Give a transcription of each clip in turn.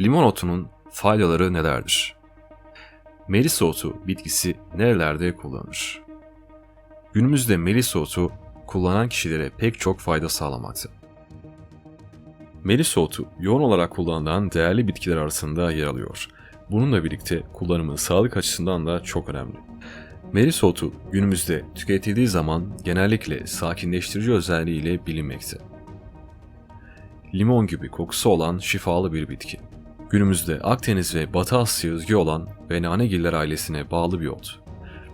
Limon otunun faydaları nelerdir? Melisa otu bitkisi nerelerde kullanılır? Günümüzde melisa otu kullanan kişilere pek çok fayda sağlamakta. Melisa otu yoğun olarak kullanılan değerli bitkiler arasında yer alıyor. Bununla birlikte kullanımı sağlık açısından da çok önemli. Melisa otu günümüzde tüketildiği zaman genellikle sakinleştirici özelliğiyle bilinmekte. Limon gibi kokusu olan şifalı bir bitki. Günümüzde Akdeniz ve Batı Asya özgü olan ve nanegiller ailesine bağlı bir ot.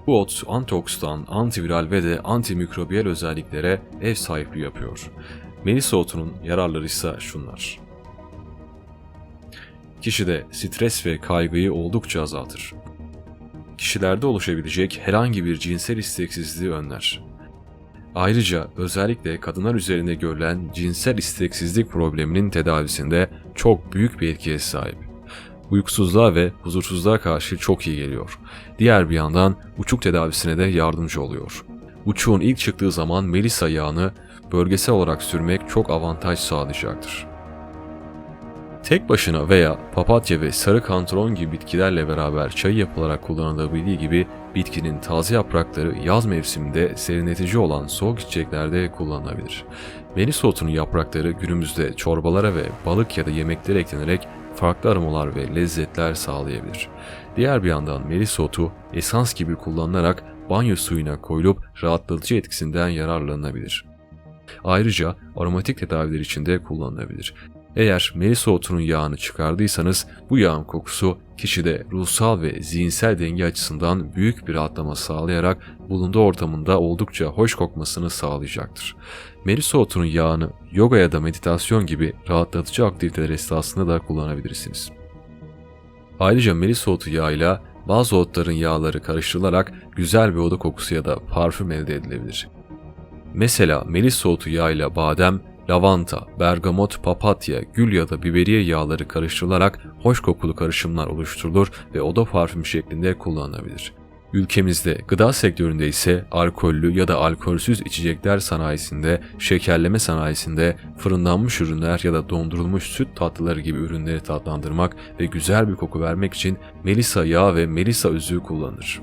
Bu ot antioksidan, antiviral ve de antimikrobiyal özelliklere ev sahipliği yapıyor. Melisa otunun yararları ise şunlar. Kişide stres ve kaygıyı oldukça azaltır. Kişilerde oluşabilecek herhangi bir cinsel isteksizliği önler. Ayrıca özellikle kadınlar üzerinde görülen cinsel isteksizlik probleminin tedavisinde çok büyük bir etkiye sahip. Uykusuzluğa ve huzursuzluğa karşı çok iyi geliyor. Diğer bir yandan uçuk tedavisine de yardımcı oluyor. Uçuğun ilk çıktığı zaman melisa yağını bölgesel olarak sürmek çok avantaj sağlayacaktır. Tek başına veya papatya ve sarı kantron gibi bitkilerle beraber çay yapılarak kullanılabildiği gibi bitkinin taze yaprakları yaz mevsiminde serinletici olan soğuk içeceklerde kullanılabilir. Melisa otunun yaprakları günümüzde çorbalara ve balık ya da yemeklere eklenerek farklı aromalar ve lezzetler sağlayabilir. Diğer bir yandan melisa otu esans gibi kullanılarak banyo suyuna koyulup rahatlatıcı etkisinden yararlanabilir. Ayrıca aromatik tedaviler için de kullanılabilir. Eğer melisa otunun yağını çıkardıysanız bu yağın kokusu kişide ruhsal ve zihinsel denge açısından büyük bir rahatlama sağlayarak bulunduğu ortamında oldukça hoş kokmasını sağlayacaktır. Melisa otunun yağını yoga ya da meditasyon gibi rahatlatıcı aktiviteler esnasında da kullanabilirsiniz. Ayrıca melisa otu yağıyla bazı otların yağları karıştırılarak güzel bir oda kokusu ya da parfüm elde edilebilir. Mesela melisa otu yağıyla badem, lavanta, bergamot, papatya, gül ya da biberiye yağları karıştırılarak hoş kokulu karışımlar oluşturulur ve oda parfüm şeklinde kullanılabilir. Ülkemizde gıda sektöründe ise alkollü ya da alkolsüz içecekler sanayisinde, şekerleme sanayisinde fırınlanmış ürünler ya da dondurulmuş süt tatlıları gibi ürünleri tatlandırmak ve güzel bir koku vermek için melisa yağı ve melisa özü kullanılır.